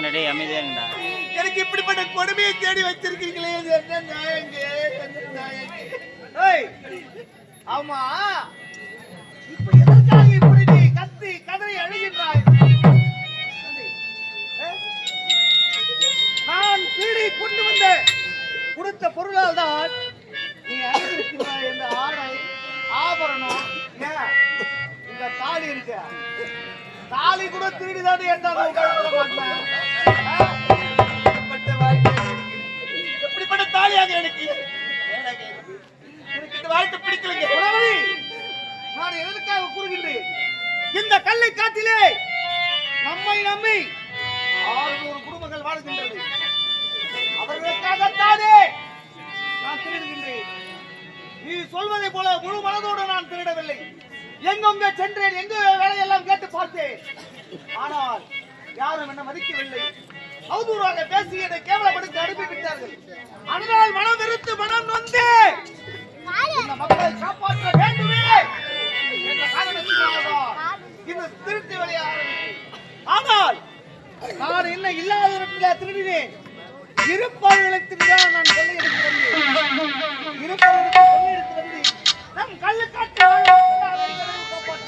ஏய் கத்தாதீங்கடா டேய் அமைதியா எனக்கு இப்படிப்பட்ட கொடுமையை தேடி வச்சிருக்கீங்களே இது என்ன நியாயங்க என்ன நியாயங்க ஏய் ஆமா. இப்ப எதற்காக இப்படி நீ கத்தி கதறி அழுகின்றாய்? நான் திருடி கொண்டு வந்த கொடுத்த பொருளால் தான் நீ அணிந்திருக்கிறாய் இந்த ஆடை ஆபரணம். இந்த தாலி இருக்க. தாலி கூட திருடி தான் என்றாலும் எப்படிப்பட்ட தாலியாக எனக்கு எனக்கு? இந்த வாழ்த்து பிடிக்கலைங்க. உணவழி நான் எதற்காக கூறுகின்றேன்? இந்த கல்லை காட்டிலே நம்மை நம்பி ஆறுநூறு குடும்பங்கள் வாழ்கின்றது அவர்களுக்காகத்தானே நான் திருடுகின்றேன். நீ சொல்வதை போல முழு மனதோடு நான் திருடவில்லை. எங்கெங்க சென்றேன்? எங்க வேலையெல்லாம் கேட்டு பார்த்தேன். ஆனால் யாரும் என்ன மதிக்கவில்லை. அவதூறாக பேசி என்னை கேவலப்படுத்தி அனுப்பிவிட்டார்கள் அதனால் மனம் வெறுத்து மனம் நொந்து. மக்களை காப்பாற்ற வேண்டுமே. என்ற காரணத்தினால்தான் இந்த திருட்டு வேலையை ஆனால் நான் என்ன இல்லாத இடத்துல திருடினேன். இருப்பவர்களுக்கு தான் நான் கொள்ளையடித்து வந்தேன் இருப்பவர்களுக்கு கொள்ளையடித்து வந்தேன் நம்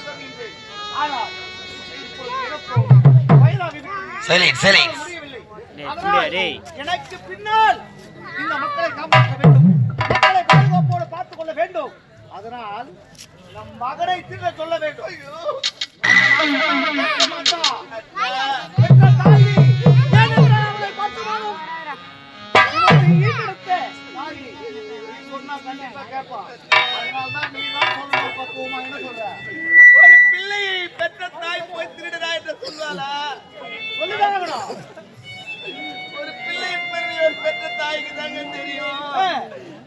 வருகின்றேன் ஆனால் புள்ளியா, டேய். எனக்கு பின்னால் இந்த மக்களை காப்பாற்ற வேண்டும். மக்களை பாதுகாப்போடு பார்த்துக் கொள்ள வேண்டும். அதனால் நம் மகனை திருட சொல்ல வேண்டும். ஒரு பிள்ளை பெரிய ஒரு பெற்ற தாய்க்கு தாங்க தெரியும்.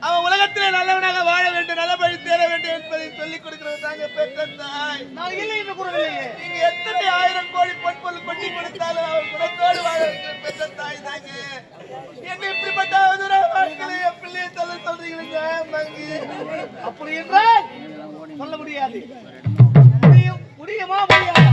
அவன் உலகத்திலே நல்லவனாக வாழ வேண்டும் நல்ல வழி வேண்டும் என்பதை சொல்லிக் கொடுக்கிறது தாங்க பெற்ற தாய். நான் இல்லை என்று கூறவில்லையே. நீங்க எத்தனை ஆயிரம் கோடி பொன்பொருள் கொட்டி கொடுத்தாலும் அவர் குணத்தோடு வாழ வைக்கிற பெற்ற தாய் தாங்க. என்ன இப்படிப்பட்ட அவதூற வாழ்க்கையில என் பிள்ளையை சொல்ல சொல்றீங்க மங்கி. அப்படி என்றால் சொல்ல முடியாது. முடியும் முடியுமா முடியாதா!